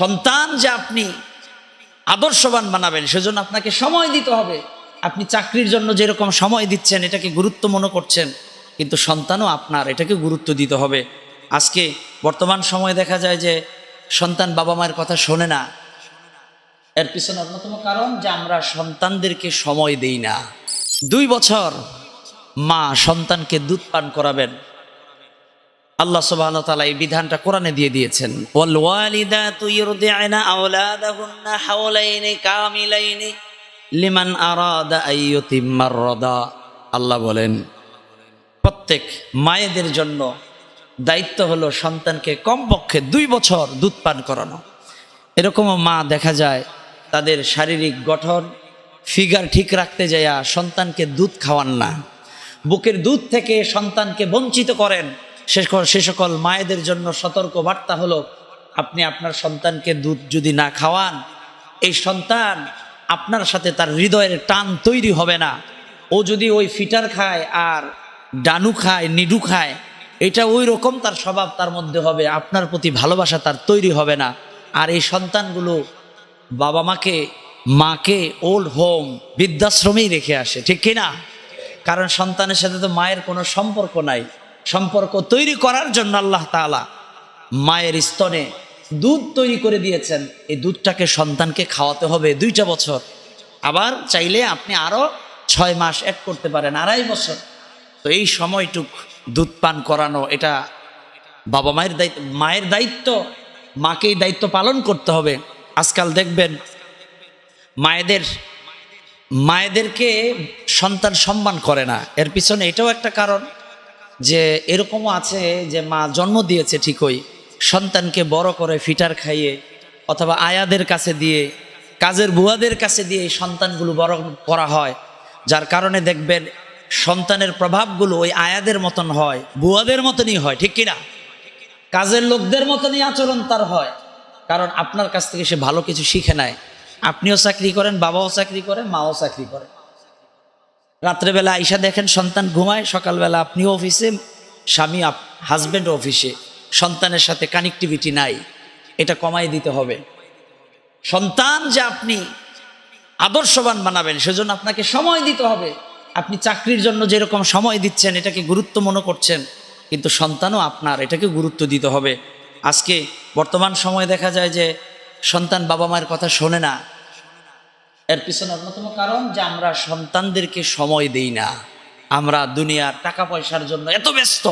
সন্তান যে আপনি আদর্শবান বানাবেন, সেজন্য আপনাকে সময় দিতে হবে। আপনি চাকরির জন্য যেরকম সময় দিচ্ছেন, এটাকে গুরুত্ব মনে করছেন, কিন্তু সন্তানও আপনার এটাকে গুরুত্ব দিতে হবে। আজকে বর্তমান সময়ে দেখা যায় যে সন্তান বাবা মায়ের কথা শোনে না। এর পিছনে অন্যতম কারণ যে আমরা সন্তানদেরকে সময় দেই না। দুই বছর মা সন্তানকে দুধ পান করাবেন। আল্লাহ সুবহান তাআলা এই বিধানটা কোরআনে দিয়ে দিয়েছেন। লিমান আরাদা আল্লাহ বলেন, প্রত্যেক মায়েদের জন্য দায়িত্ব হলো সন্তানকে কমপক্ষে দুই বছর দুধ পান করানো। এরকমও মা দেখা যায়, তাদের শারীরিক গঠন, ফিগার ঠিক রাখতে যাইয়া সন্তানকে দুধ খাওয়ান না। বুকের দুধ থেকে সন্তানকে বঞ্চিত করেন। সে সকল সে সকল মায়েদের জন্য সতর্ক বার্তা হলো, আপনি আপনার সন্তানকে দুধ যদি না খাওয়ান, এই সন্তান আপনার সাথে তার হৃদয়ের টান তৈরি হবে না। ও যদি ওই ফিটার খায় আর ডানু খায়, নিডু খায়, এটা ওই রকম তার স্বভাব তার মধ্যে হবে, আপনার প্রতি ভালোবাসা তার তৈরি হবে না। আর এই সন্তানগুলো বাবা মাকে মাকে ওল্ড হোম, বৃদ্ধাশ্রমেই রেখে আসে, ঠিক কিনা কারণ সন্তানের সাথে তো মায়ের কোনো সম্পর্ক নাই। সম্পর্ক তৈরি করার জন্য আল্লাহ তাআলা মায়ের স্তনে দুধ তৈরি করে দিয়েছেন। এই দুধটাকে সন্তানকে খাওয়াতে হবে দুইটা বছর। আবার চাইলে আপনি আরও ছয় মাস অ্যাড করতে পারেন, আড়াই বছর। তো এই সময়টুক দুধ পান করানো, এটা বাবা মায়ের দায়িত্ব মায়ের দায়িত্ব, মাকেই দায়িত্ব পালন করতে হবে। আজকাল দেখবেন মায়েদের, মায়েদেরকে সন্তান সম্মান করে না। এর পিছনে এটাও একটা কারণ। যে এরকমও আছে যে মা জন্ম দিয়েছে ঠিকই, সন্তানকে বড় করে ফিটার খাইয়ে অথবা আয়াদের কাছে দিয়ে, কাজের বুয়াদের কাছে দিয়ে এই সন্তানগুলো বড় করা হয়, যার কারণে দেখবেন সন্তানের প্রভাবগুলো ওই আয়াদের মতন হয়, বুয়াদের মতনই হয়, ঠিক কিনা? কাজের লোকদের মতনই আচরণ তার হয়, কারণ আপনার কাছ থেকে সে ভালো কিছু শিখে নেয়। আপনিও চাকরি করেন, বাবাও চাকরি করে, মাও চাকরি করে। রাত্রেবেলা আইসা দেখেন সন্তান ঘুমায়, সকালবেলা আপনি অফিসে স্বামী আপ হাজব্যান্ড অফিসে সন্তানের সাথে কানেক্টিভিটি নাই, এটা কমাই দিতে হবে। সন্তান যে আপনি আদর্শবান বানাবেন, সেজন্য আপনাকে সময় দিতে হবে। আপনি চাকরির জন্য যেরকম সময় দিচ্ছেন, এটাকে গুরুত্ব মনে করছেন, কিন্তু সন্তানও আপনার, এটাকে গুরুত্ব দিতে হবে। আজকে বর্তমান সময়ে দেখা যায় যে সন্তান বাবা মায়ের কথা শোনে না এর পিছনে অন্যতম কারণ যে আমরা সন্তানদেরকে সময় দেই না। আমরা দুনিয়ার টাকা পয়সার জন্য এত ব্যস্ত।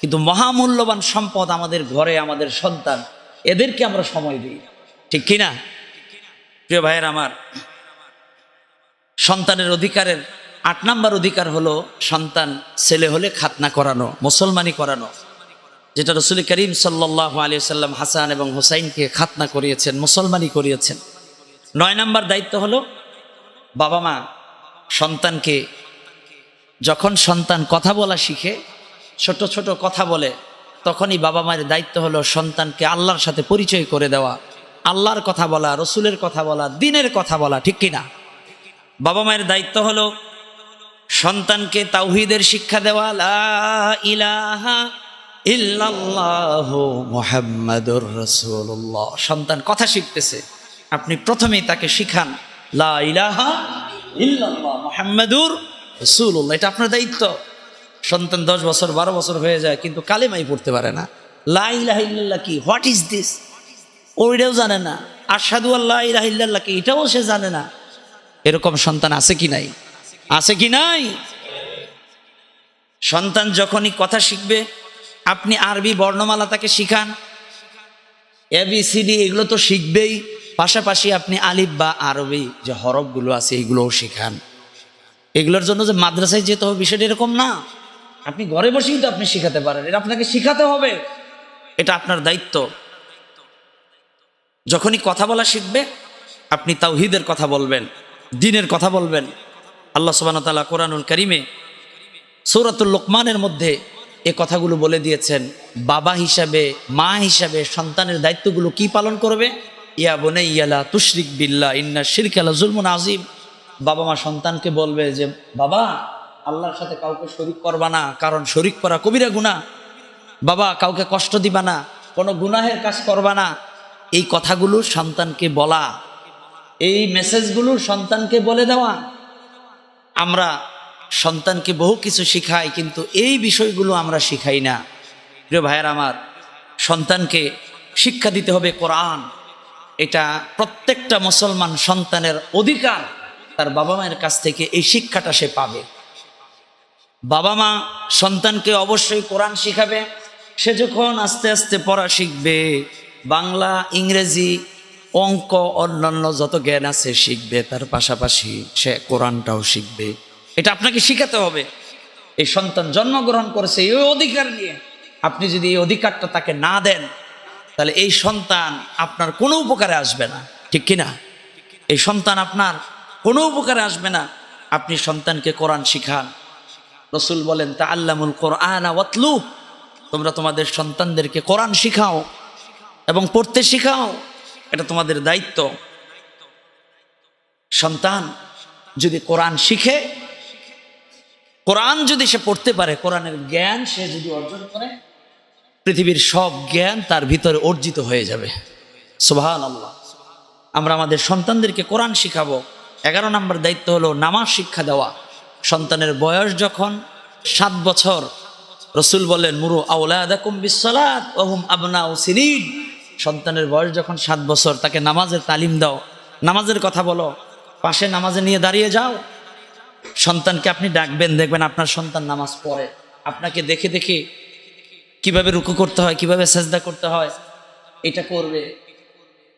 কিন্তু মহামূল্যবান সম্পদ আমাদের ঘরে, আমাদের সন্তান, এদেরকে আমরা সময় দিই। ঠিক কিনা প্রিয় ভাইয়ের আমার, সন্তানের অধিকারের আট নাম্বার অধিকার হলো সন্তান ছেলে হলে খাতনা করানো, মুসলমানি করানো। যেটা রসুল করিম সাল্লাহ আলী সাল্লাম হাসান এবং হুসাইনকে খাতনা করিয়েছেন, মুসলমানি করিয়েছেন। নয় নাম্বার দায়িত্ব হলো বাবা মা সন্তানকে যখন সন্তান কথা বলা শিখে, ছোট ছোট কথা বলে, তখনই বাবা মায়ের দায়িত্ব হলো সন্তানকে আল্লাহর সাথে পরিচয় করে দেওয়া, আল্লাহর কথা বলা, রসুলের কথা বলা, দিনের কথা বলা, ঠিক কিনা? বাবা মায়ের দায়িত্ব হলো সন্তানকে তাওহিদের শিক্ষা দেওয়া ইলাহা ইল্লাল্লাহ মুহাম্মাদুর রাসূলুল্লাহ। সন্তান কথা শিখতেছে। আপনি প্রথমেই তাকে শিখান, লা ইলাহা ইল্লাল্লাহ মুহাম্মাদুর রাসূলুল্লাহ। এটা আপনার দায়িত্ব। সন্তান দশ বছর, বারো বছর হয়ে যায়, কিন্তু কালেমাই পড়তে পারে না। লা ইলাহা ইল্লাল্লাহ কি? হোয়াট ইজ দিস ওইটাও জানে না। আসাদু আল্লাহ ইলাহা ইল্লাল্লাহ কি? এটাও সে জানে না। এরকম সন্তান আছে কি নাই? আছে কি নাই? সন্তান যখনই কথা শিখবে, আপনি আরবি বর্ণমালা তাকে শিখান। এ বি সি ডি এগুলো তো শিখবেই। পাশাপাশি আপনি আলিফ বা আরবি যে হরফগুলো আছে, এগুলোও শেখান। এগুলোর জন্য যে মাদ্রাসায় যেতে হবে বিষয়টা এরকম না। আপনি ঘরে বসেই তো আপনি শিখাতে পারেন, এটা আপনাকে শিখাতে হবে। এটা আপনার দায়িত্ব। যখনই কথা বলা শিখবে, আপনি তাওহিদের কথা বলবেন দিনের কথা বলবেন। আল্লাহ সুবান কোরআনুল করিমে সৌরাতুল লোকমানের মধ্যে এ কথাগুলো বলে দিয়েছেন, বাবা হিসাবে, মা হিসাবে সন্তানের দায়িত্বগুলো কি পালন করবে? ইয়া বনে ইয়ালা তুশরিক বিল্লা ইন্না শিরক আলা জুলমুন আজিম বাবা মা সন্তানকে বলবে যে, বাবা, আল্লাহর সাথে কাউকে শরিক করবা না, কারণ শরিক করা কবিরা গুণা বাবা, কাউকে কষ্ট দিবা না, কোনো গুনাহের কাজ করবা না। এই কথাগুলো সন্তানকে বলা, এই মেসেজগুলো সন্তানকে বলে দেওয়া। আমরা সন্তানকে বহু কিছু শিখাই, কিন্তু এই বিষয়গুলো আমরা শিখাই না। প্রিয় ভাইয়ের আমার, সন্তানকে শিক্ষা দিতে হবে কোরআন। এটা প্রত্যেকটা মুসলমান সন্তানের অধিকার তার বাবা মায়ের কাছ থেকে এই শিক্ষাটা সে পাবে। বাবা মা সন্তানকে অবশ্যই কোরআন শিখাবে, সে যখন আস্তে আস্তে পড়া শিখবে, বাংলা, ইংরেজি, অঙ্ক, অন্যান্য যত জ্ঞান আছে শিখবে, তার পাশাপাশি সে কোরআনটাও শিখবে। এটা আপনাকে শিখাতে হবে। এই সন্তান জন্মগ্রহণ করেছে এই অধিকার নিয়ে। আপনি যদি এই অধিকারটা তাকে না দেন তাহলে এই সন্তান আপনার কোনো উপকারে আসবে না। ঠিক কিনা? এই সন্তান আপনার কোনো উপকারে আসবে না। আপনি সন্তানকে কোরআন শিখান। রসুল বলেন তা আল্লামুল কোরআন ওয়াতলু। তোমরা তোমাদের সন্তানদেরকে কোরআন শিখাও এবং পড়তে শিখাও। এটা তোমাদের দায়িত্ব। সন্তান যদি কোরআন শিখে, কোরআন যদি সে পড়তে পারে, কোরআনের জ্ঞান সে যদি অর্জন করে পৃথিবীর সব জ্ঞান তার ভিতরে অর্জিত হয়ে যাবে। সুবহান আল্লাহ আমরা আমাদের সন্তানদেরকে কোরআন শিখাবো। এগারো নম্বর দায়িত্ব হলো নামাজ শিক্ষা দেওয়া। সন্তানের বয়স যখন সাত বছর, রসুল বলেন মুরু আউলাদাকুম বিশ্বলাত ওহুম আবনা ও সিরিন সন্তানের বয়স যখন সাত বছর, তাকে নামাজের তালিম দাও। নামাজের কথা বলো, পাশে নামাজে নিয়ে দাঁড়িয়ে যাও। সন্তানকে আপনি ডাকবেন, দেখবেন আপনার সন্তান নামাজ পড়ে। আপনাকে দেখে দেখে কীভাবে রুকু করতে হয়, কীভাবে সেজদা করতে হয়, এটা করবে।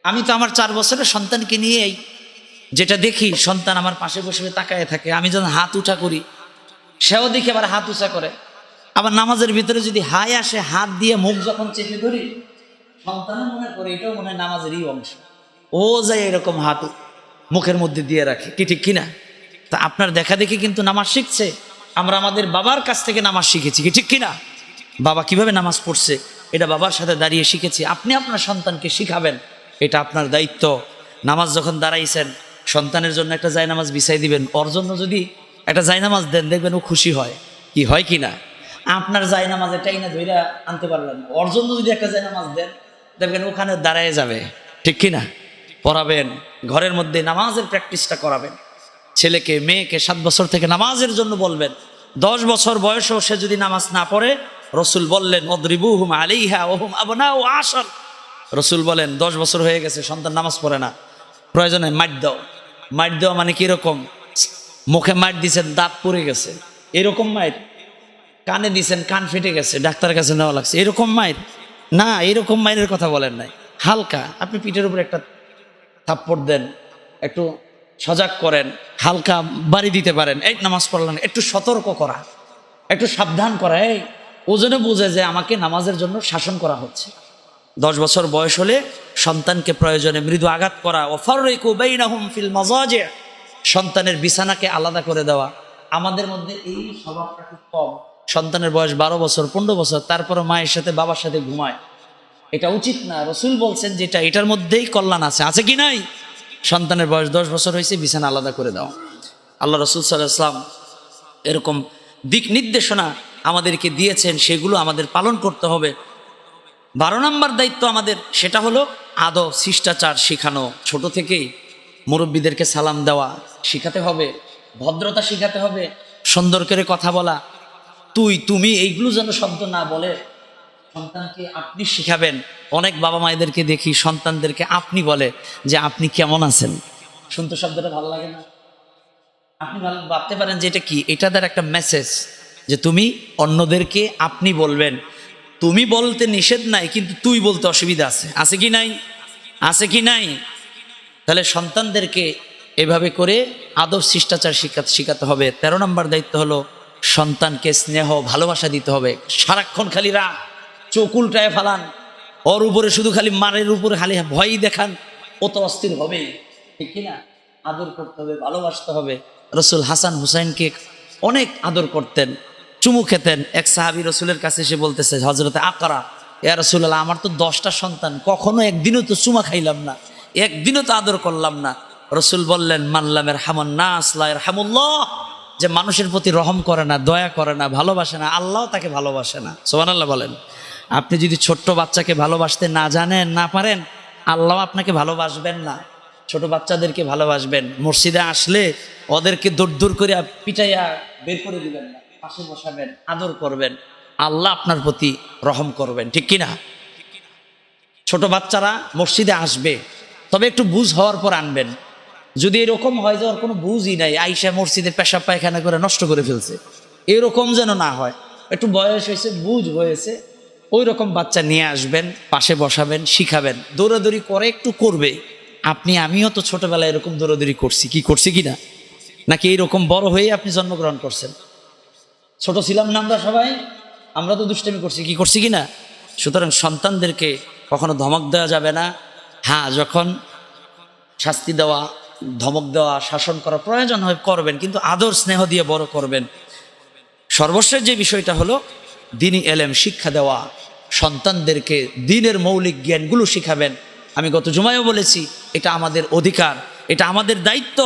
আমি তো আমার চার বছরের সন্তানকে নিয়েই যেটা দেখি, সন্তান আমার পাশে বসে তাকায় থাকে। আমি যখন হাত উঠা করি, সেও দেখি আবার হাত উঁচা করে। আবার নামাজের ভিতরে যদি হাই আসে, হাত দিয়ে মুখ যখন চেপে ধরি সন্তান মনে করে, এটাও মনে হয় নামাজেরই অংশ। ও যায় এরকম হাত মুখের মধ্যে দিয়ে রাখে, কি ঠিক কিনা? তা আপনার দেখা দেখি কিন্তু নামাজ শিখছে। আমরা আমাদের বাবার কাছ থেকে নামাজ শিখেছি, কি ঠিক কিনা? বাবা কীভাবে নামাজ পড়ছে? এটা বাবার সাথে দাঁড়িয়ে শিখেছি। আপনি আপনার সন্তানকে শিখাবেন। এটা আপনার দায়িত্ব। নামাজ যখন দাঁড়াইছেন, সন্তানের জন্য একটা জায়নামাজ বিছাই দিবেন। ওর জন্য যদি একটা জায়নামাজ দেন, দেখবেন ও খুশি হয়। কি হয় কি না? আপনার জায় নামাজ এটাই না ধৈরা আনতে পারলেন। ওর জন্য যদি একটা জায়নামাজ দেন, দেখবেন ওখানে দাঁড়ায় যাবে। ঠিক কি না? পড়াবেন। ঘরের মধ্যে নামাজের প্র্যাকটিসটা করাবেন। ছেলেকে, মেয়েকে সাত বছর থেকে নামাজের জন্য বলবেন। দশ বছর বয়সেও সে যদি নামাজ না পড়ে রসুল বললেন অদ্রিবু হুম আলিহা ওহুম আবনা ও আসল রসুল বলেন, দশ বছর হয়ে গেছে, সন্তান নামাজ পড়ে না। প্রয়োজনে মাইট দাও। মাইট দেওয়া মানে কীরকম? মুখে মাইট দিছেন, দাঁত পড়ে গেছে। এরকম মাইট? কানে দিছেন, কান ফেটে গেছে, ডাক্তারের কাছে নেওয়া লাগছে। এরকম মাইট? না, এরকম মাইনের কথা বলেন নাই। হালকা, আপনি পিঠের উপর একটা থাপ্পড় দেন, একটু সজাগ করেন, হালকা বাড়ি দিতে পারেন। এই নামাজ পড়লেন, একটু সতর্ক করা, একটু সাবধান করা, এই ওজনে বুঝে যে আমাকে নামাজের জন্য শাসন করা হচ্ছে। দশ বছর বয়স হলে সন্তানকে প্রয়োজনে মৃদু আঘাত করা ফিল সন্তানের বিছানাকে আলাদা করে দেওয়া। আমাদের মধ্যে এই স্বভাবটা খুব কম। সন্তানের বয়স বারো বছর, পনেরো বছর তারপরে মায়ের সাথে, বাবার সাথে ঘুমায়। এটা উচিত না। রসুল বলছেন যেটা, এটার মধ্যেই কল্যাণ আছে। আছে কি নাই? সন্তানের বয়স দশ বছর হয়েছে, বিছানা আলাদা করে দাও আল্লাহ রসুল সাল্লাহ এরকম দিক নির্দেশনা আমাদেরকে দিয়েছেন, সেগুলো আমাদের পালন করতে হবে। বারো নম্বর দায়িত্ব আমাদের, সেটা হলো আদব, শিষ্টাচার শেখানো। ছোট থেকেই মুরব্বীদেরকে সালাম দেওয়া শিখাতে হবে, ভদ্রতা শিখাতে হবে, সুন্দর করে কথা বলা। তুই, তুমি, এইগুলো যেন শব্দ না বলে সন্তানকে আপনি শিখাবেন। অনেক বাবা মায়েদেরকে দেখি সন্তানদেরকে আপনি বলে যে, আপনি কেমন আছেন? শুনতে শব্দটা ভালো লাগে না। আপনি ভালো ভাবতে পারেন যে, এটা কি? এটা তার একটা মেসেজ যে তুমি অন্যদেরকে আপনি বলবেন। তুমি বলতে নিষেধ নাই, কিন্তু তুই বলতে অসুবিধা আছে। আছে কি নাই? আছে কি নাই? তাহলে সন্তানদেরকে এভাবে করে আদব শিষ্টাচার শিখাতে শিখাতে হবে। তেরো নম্বর দায়িত্ব হলো সন্তানকে স্নেহ, ভালোবাসা দিতে হবে। সারাক্ষণ খালি রাগ, চোখ উল্টায় ফালান। ওর উপরে শুধু খালি মারের উপরে খালি ভয়ই দেখান। ও তো অস্থির হবেই ঠিক কিনা আদর করতে হবে, ভালোবাসতে হবে। রসুল হাসান হুসাইনকে অনেক আদর করতেন। চুমু খেতেন। এক সাহাবি রসুলের কাছে এসে বলতেছে হজরতে আকরা, ইয়া রসুল্লাহ আমার তো দশটা সন্তান, কখনো একদিনও তো চুমা খাইলাম না, একদিনও তো আদর করলাম না। রসুল বললেন মানলামের হামন না আসলামের হামুল্লাহ যে মানুষের প্রতি রহম করে না, দয়া করে না, ভালোবাসে না, আল্লাহ তাকে ভালোবাসে না। সোহান আল্লাহ বলেন, আপনি যদি ছোট্ট বাচ্চাকে ভালোবাসতে না জানেন, না পারেন, আল্লাহ আপনাকে ভালোবাসবেন না। ছোট বাচ্চাদেরকে ভালোবাসবেন, মসজিদে আসলে ওদেরকে দূর দূর করে পিটাইয়া বের করে দিবেন না। পাশে বসাবেন আদর করবেন, আল্লাহ আপনার প্রতি রহম করবেন, ঠিক কিনা? ছোট বাচ্চারা মসজিদে আসবে, তবে একটু বুঝ হওয়ার পর আনবেন। যদি এরকম হয় যে ওর কোনো বুঝই নাই, আইসা মসজিদে পেশাব পায়খানা করে নষ্ট করে ফেলছে, এরকম যেন না হয়, একটু বয়স হয়েছে, বুঝ হয়েছে ওই রকম বাচ্চা নিয়ে আসবেন, পাশে বসাবেন, শিখাবেন, দৌড়াদৌড়ি করে একটু করবে। আপনি, আমিও তো ছোটবেলায় এরকম দৌড়াদৌড়ি করছি, কি করছি কি না নাকি এইরকম বড় হয়ে আপনি জন্মগ্রহণ করছেন? ছোট ছিলাম না আমরা সবাই, আমরা তো দুষ্টামি করছি, কি করছি কি না সুতরাং সন্তানদেরকে কখনো ধমক দেওয়া যাবে না। হ্যাঁ যখন শাস্তি দেওয়া, ধমক দেওয়া, শাসন করা প্রয়োজন হয়, করবেন, কিন্তু আদর স্নেহ দিয়ে বড় করবেন। সর্বশেষ যে বিষয়টা হলো, দিনই এলেম, শিক্ষা দেওয়া, সন্তানদেরকে দিনের মৌলিক জ্ঞানগুলো শিখাবেন। আমি গত জুমায়ও বলেছি, এটা আমাদের অধিকার, এটা আমাদের দায়িত্ব,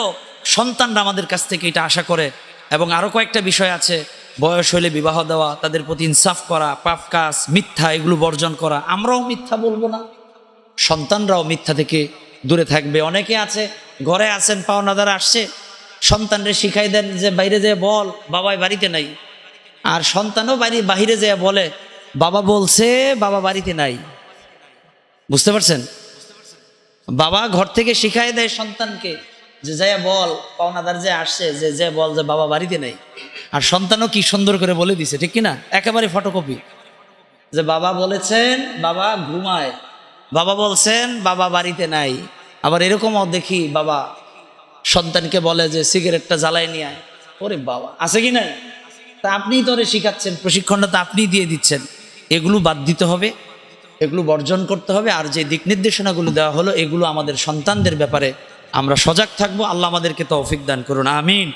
সন্তানরা আমাদের কাছ থেকে এটা আশা করে। এবং আরও কয়েকটা বিষয় আছে বয়স হলে বিবাহ দেওয়া, তাদের প্রতি ইনসাফ করা, পাপ কাজ, মিথ্যা এগুলো বর্জন করা, আমরাও মিথ্যা বলব না। সন্তানরাও মিথ্যা থেকে দূরে থাকবে। অনেকে আছে, ঘরে আছেন, পাওনাদার আসছে, সন্তানরে শিখাই দেন যে বাইরে যেয়ে বল, বাবাই বাড়িতে নাই। আর সন্তানও বাড়ি, বাহিরে যেয়ে বলে, বাবা বলছে, বাবা বাড়িতে নাই। বুঝতে পারছেন? বাবা ঘর থেকে শিখাই দেয় সন্তানকে যে যাইয়া বল, পাওনাদার যে আসছে, যে যে বল যে বাবা বাড়িতে নেই। আর সন্তানও কি সুন্দর করে বলে দিছে, ঠিক কিনা? একেবারে ফটোকপি যে বাবা বলেছেন, বাবা ঘুমায়। বাবা বলছেন, বাবা বাড়িতে নাই। আবার এরকমও দেখি বাবা সন্তানকে বলে যে, সিগারেটটা জ্বালাই নিয়ে আয়। ওরে বাবা, আছে কি নাই? তা আপনিই তোরে শিখাচ্ছেন, প্রশিক্ষণটা তো আপনিই দিয়ে দিচ্ছেন। এগুলো বাদ দিতে হবে, এগুলো বর্জন করতে হবে, আর যে দিক নির্দেশনাগুলো দেওয়া হলো, এগুলো আমাদের সন্তানদের ব্যাপারে আমরা সজাগ থাকব। আল্লাহ আমাদেরকে তো তৌফিক দান করুন, আমিন।